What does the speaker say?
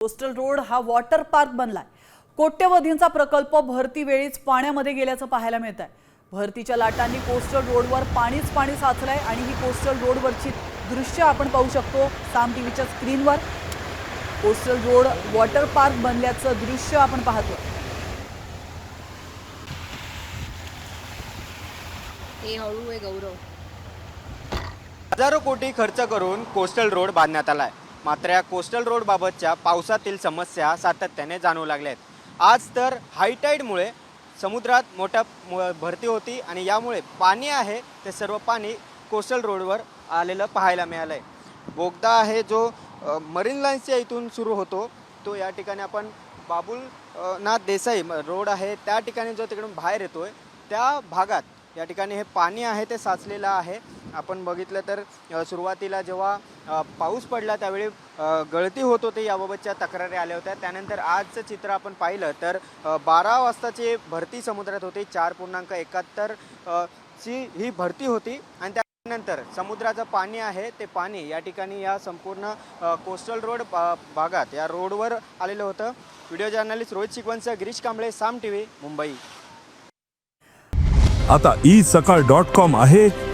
Coastal road हा water park बनलाय. कोट्यवधींचा प्रकल्प भरती वेळीच पाण्यामध्ये गेल्याचं पाहायला मिळत आहे भरतीच्या लाटांनी कोस्टल रोडवर पाणीच पाणी साचलंय आणि ही कोस्टल रोडवरची दृश्य आपण पाहू शकतो. साम टीव्हीच्या स्क्रीनवर कोस्टल रोड वॉटर पार्क बनल्याचं दृश्य आपण पाहतो हे हळू आहे गौरव. हजारो कोटी खर्च करून कोस्टल रोड बांधण्यात आलाय. मात्र या कोस्टल रोडबाबतच्या पावसातील समस्या सातत्याने जाणवू लागल्या आहेत. आज तर हायटाईडमुळे समुद्रात मोठ्या भरती होती आणि यामुळे पाणी आहे ते सर्व पाणी कोस्टल रोडवर आलेलं पाहायला मिळालं आहे बोगदा आहे जो मरीन लाईन्सच्या इथून सुरू होतो तो या ठिकाणी आपण बाबुलनाथ देसाई म- रोड आहे त्या ठिकाणी जो तिकडून बाहेर येतो आहे त्या भागात या ठिकाणी हे पाणी आहे ते साचलेलं आहे. आपण बघितलं तर सुरुवातीला जेव्हा पाऊस पडला त्यावेळी गळती होत होती याबाबतच्या तक्रारी आल्या होत्या. त्यानंतर आजचं चित्र आपण पाहिलं तर बारा वाजताची भरती समुद्रात होती. चार पूर्णांक एकाहत्तर ची ही भरती होती. आणि त्यानंतर समुद्राचं पाणी आहे ते पाणी या ठिकाणी या संपूर्ण कोस्टल रोड भागात या रोडवर आलेलं होतं. व्हिडिओ जर्नलिस्ट रोहित शिकवणचं गिरीश कांबळे साम टी व्ही मुंबई. आता ई सकाळ डॉट कॉम आहे.